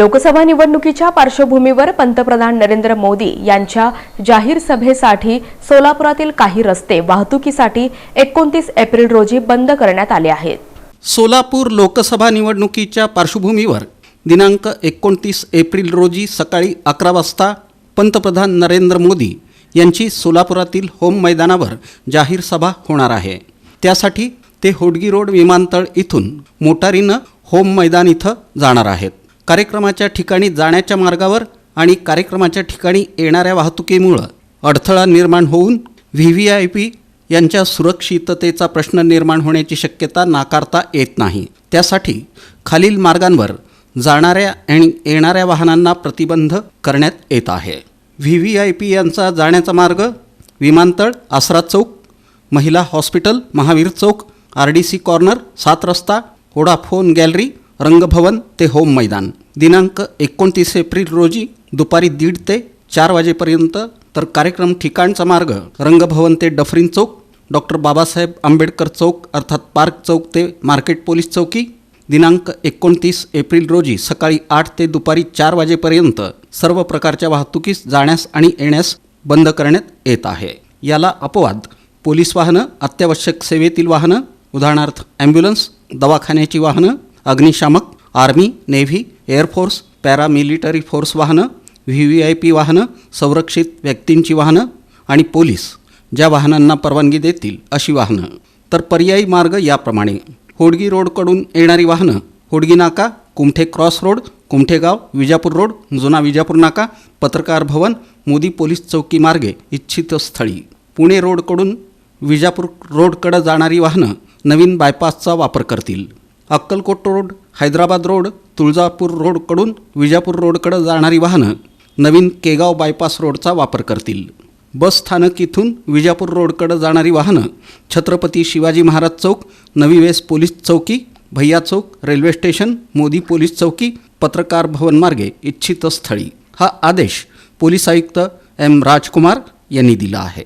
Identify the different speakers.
Speaker 1: लोकसभा निवडणुकीच्या पार्श्वभूमीवर पंतप्रधान नरेंद्र मोदी यांच्या जाहीर सभेसाठी सोलापुरातील काही रस्ते वाहतुकीसाठी एकोणतीस एप्रिल रोजी बंद करण्यात आले आहेत.
Speaker 2: सोलापूर लोकसभा निवडणुकीच्या पार्श्वभूमीवर दिनांक एकोणतीस एप्रिल रोजी सकाळी अकरा वाजता पंतप्रधान नरेंद्र मोदी यांची सोलापुरातील होम मैदानावर जाहीर सभा होणार आहे. त्यासाठी ते होडगी रोड विमानतळ इथून मोटारीनं होम मैदान इथं जाणार आहेत. कार्यक्रमाच्या ठिकाणी जाण्याच्या मार्गावर आणि कार्यक्रमाच्या ठिकाणी येणाऱ्या वाहतुकीमुळं अडथळा निर्माण होऊन व्ही व्ही आय पी यांच्या सुरक्षिततेचा प्रश्न निर्माण होण्याची शक्यता नाकारता येत नाही. त्यासाठी खालील मार्गांवर जाणाऱ्या आणि येणाऱ्या वाहनांना प्रतिबंध करण्यात येत आहे. व्ही व्ही आय पी यांचा जाण्याचा मार्ग विमानतळ आसरा चौक महिला हॉस्पिटल महावीर चौक R D C corner Sat Rasta Vodafone gallery Rangbhavan ते होम मैदान. दिनांक एकोणतीस एप्रिल रोजी दुपारी दीड ते चार वाजेपर्यंत तर कार्यक्रम ठिकाणचा मार्ग रंगभवन ते डफरीन चौक डॉक्टर बाबासाहेब आंबेडकर चौक अर्थात पार्क चौक ते मार्केट पोलीस चौकी. दिनांक एकोणतीस एप्रिल रोजी सकाळी आठ ते दुपारी चार वाजेपर्यंत सर्व प्रकारच्या वाहतुकीस जाण्यास आणि येण्यास बंद करण्यात येत आहे. याला अपवाद पोलीस वाहनं अत्यावश्यक सेवेतील वाहनं उदाहरणार्थ ॲम्ब्युलन्स दवाखान्याची वाहनं अग्निशामक army navy air force paramilitary force वाहनं व्ही व्ही आय पी वाहनं संरक्षित व्यक्तींची वाहनं आणि पोलीस ज्या वाहनांना परवानगी देतील अशी वाहनं. तर पर्यायी मार्ग याप्रमाणे. होडगी रोडकडून येणारी वाहनं होडगी नाका Kumthe cross road Kumthegaon Vijapur road जुना विजापूर नाका पत्रकार भवन मोदी पोलीस चौकी मार्गे इच्छित स्थळी पुणे रोडकडून विजापूर रोडकडं जाणारी वाहनं नवीन बायपासचा वापर करतील. अक्कलकोट रोड हैदराबाद रोड तुळजापूर रोडकडून विजापूर रोडकडं जाणारी वाहनं नवीन केगाव बायपास रोडचा वापर करतील. बस स्थानक इथून विजापूर रोडकडं जाणारी वाहनं छत्रपती शिवाजी महाराज चौक नवी वेस पोलीस चौकी भैया चौक रेल्वे स्टेशन मोदी पोलीस चौकी पत्रकार भवन मार्गे इच्छित स्थळी हा आदेश पोलीस आयुक्त एम राजकुमार यांनी दिला आहे.